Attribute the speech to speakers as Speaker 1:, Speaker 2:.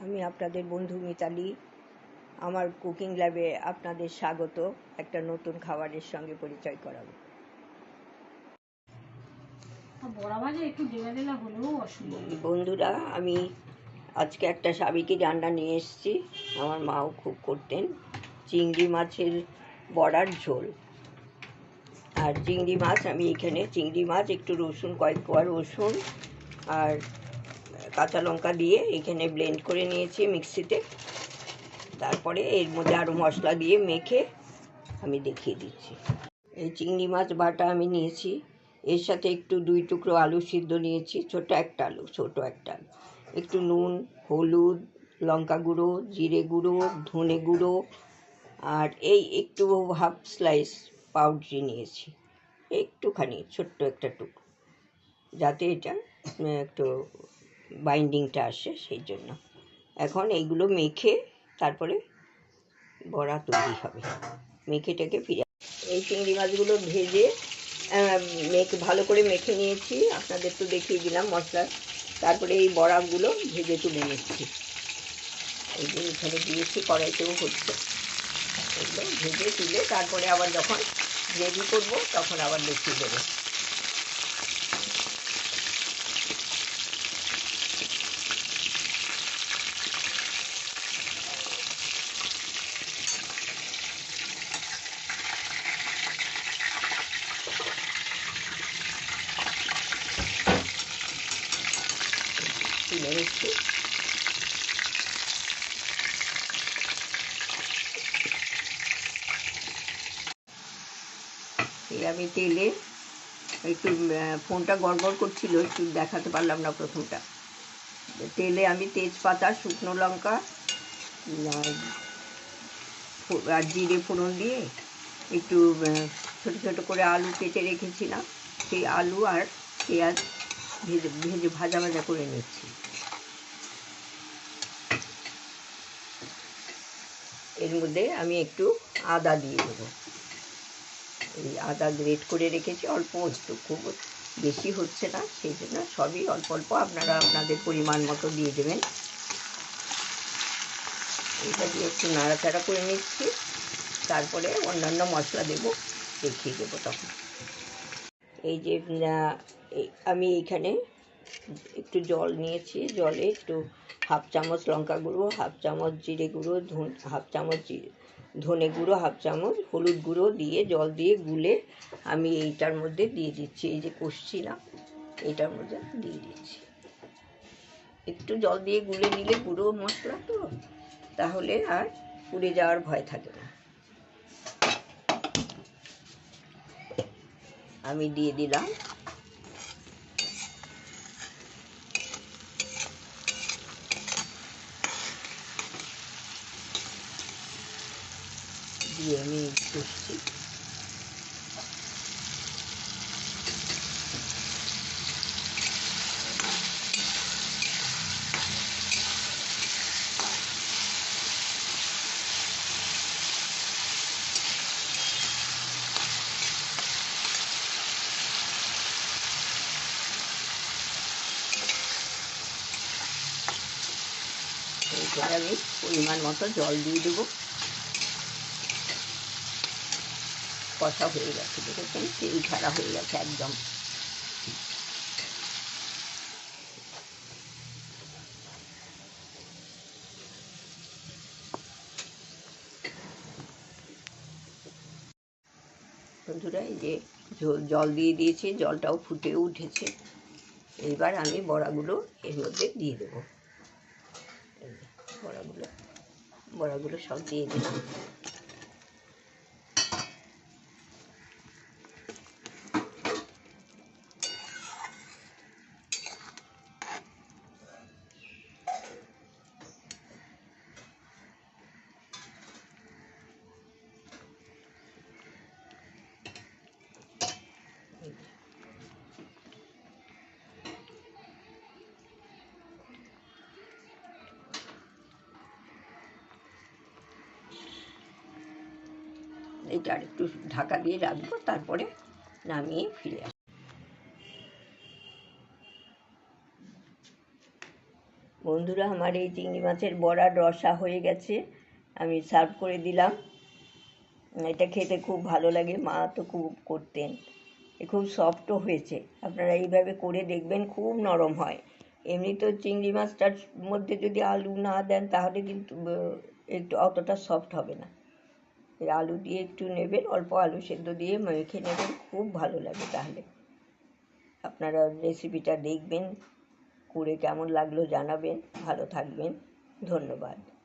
Speaker 1: আমি আপনাদের বন্ধু মিতালি। আমার কুকিং ল্যাবে আপনাদের স্বাগত। একটা নতুন খাবারের সঙ্গে পরিচয় করাবো। বন্ধুরা আমি আজকে একটা সাবিকি রান্না নিয়ে এসেছি। আমার মাও খুব করতেন। চিংড়ি মাছের বড়ার ঝোল। আর চিংড়ি মাছ আমি এখানে চিংড়ি মাছ একটু রসুন কয়েক কোয়া রসুন আর কাঁচা লঙ্কা দিয়ে এখানে ব্লেন্ড করে নিয়েছি মিক্সিতে। তারপরে এর মধ্যে আরও মশলা দিয়ে মেখে আমি দেখিয়ে দিচ্ছি। এই চিংড়ি মাছ বাটা আমি নিয়েছি। এর সাথে একটু দুই টুকরো আলু সিদ্ধ নিয়েছি। ছোট একটা আলু, ছোট একটা আলু। একটু নুন, হলুদ, লঙ্কা গুঁড়ো, জিরে গুঁড়ো, ধনে গুঁড়ো আর এই একটু হাফ স্লাইস পাউডারি নিয়েছি। একটুখানি, ছোট্ট একটা টুকরো। যাতে এটা একটু বাইন্ডিংটা আসে সেই জন্য। এখন এইগুলো মেখে তারপরে বড়া তৈরি হবে। মেখে টেকে ফিরে এই চিংড়ি মাছগুলো ভেজে মেখে ভালো করে মেখে নিয়েছি। আপনাদের তো দেখিয়ে দিলাম মশলা। তারপরে এই বড়াগুলো ভেজে তুলে নিচ্ছি। এই যে এখানে দিয়েছি, কড়াইতেও হচ্ছে। এগুলো ভেজে তুলে তারপরে আবার যখন গ্রেভি করব, তখন আবার দেখিয়ে দেবো। নিচ্ছি এই আমি তেলে একটু ফোনটা গড়গড় করছিল, একটু দেখাতে পারলাম না প্রথমটা। তেলে আমি তেজপাতা, শুকনো লঙ্কা, আর জিরে ফোড়ন দিয়ে একটু ছোট ছোট করে আলু কেটে রেখেছিলাম। সেই আলু আর পেঁয়াজ ভেজে ভেজে ভাজা ভাজা করে নিচ্ছি। এর মধ্যে আমি একটু আদা দিয়ে দেবো। এই আদা গ্রেট করে রেখেছি, অল্প একটু, খুব বেশি হচ্ছে না, সেই জন্য সবই অল্প অল্প আপনারা আপনাদের পরিমাণ মতো দিয়ে দেবেন। এটা দিয়ে একটু নাড়াচাড়া করে নিচ্ছি, তারপরে অন্যান্য মশলা দেব, দেখিয়ে দেবো তখন। এই যে আমি এইখানে একটু জল নিয়েছি, জলে একটু হাফ চামচ লঙ্কা গুঁড়ো, হাফ চামচ জিরে গুঁড়ো, ধন, হাফ চামচ ধনে গুঁড়ো, হাফ চামচ হলুদ গুঁড়ো দিয়ে জল দিয়ে গুলে আমি এইটার মধ্যে দিয়ে দিচ্ছি। এই যে কষছিলাম, এইটার মধ্যে দিয়ে দিচ্ছি। একটু জল দিয়ে গুলে নিলে গুঁড়ো মশলা তো, তাহলে আর পুড়ে যাওয়ার ভয় থাকে না। আমি দিয়ে দিলাম দিয়ে আমি কষছি। আমি পরিমাণ মতো জল দিয়ে দেবো। কষা হয়ে গেছে দেখেছেন? তেল ছাড়া হয়ে গেছে একদম। বন্ধুরা, এই যে জল দিয়ে দিয়েছি, জলটাও ফুটে উঠেছে। এইবার আমি বড়াগুলো এর মধ্যে দিয়ে দেবো। বড়াগুলো বড়াগুলো সব দিয়ে দিলাম। আর একটু ঢাকা দিয়ে রাখব, তারপরে নামিয়ে ফিরে আসব। বন্ধুরা, আমার এই চিংড়ি মাছের বড়ার রসা হয়ে গেছে, আমি সার্ভ করে দিলাম। এটা খেতে খুব ভালো লাগে, মা তো খুব করতেন। এ খুব সফটও হয়েছে। আপনারা এইভাবে করে দেখবেন, খুব নরম হয়। এমনি তো চিংড়ি মাছটার মধ্যে যদি আলু না দেন, তাহলে কিন্তু একটু অতটা সফট হবে না। এই আলু দিয়ে একটু নেবেন, অল্প আলু সেদ্ধ দিয়ে মেখে নেবেন। খুব ভালো লাগে তাহলে। আপনারা রেসিপিটা দেখবেন, করে কেমন লাগল জানাবেন। ভালো থাকবেন। ধন্যবাদ।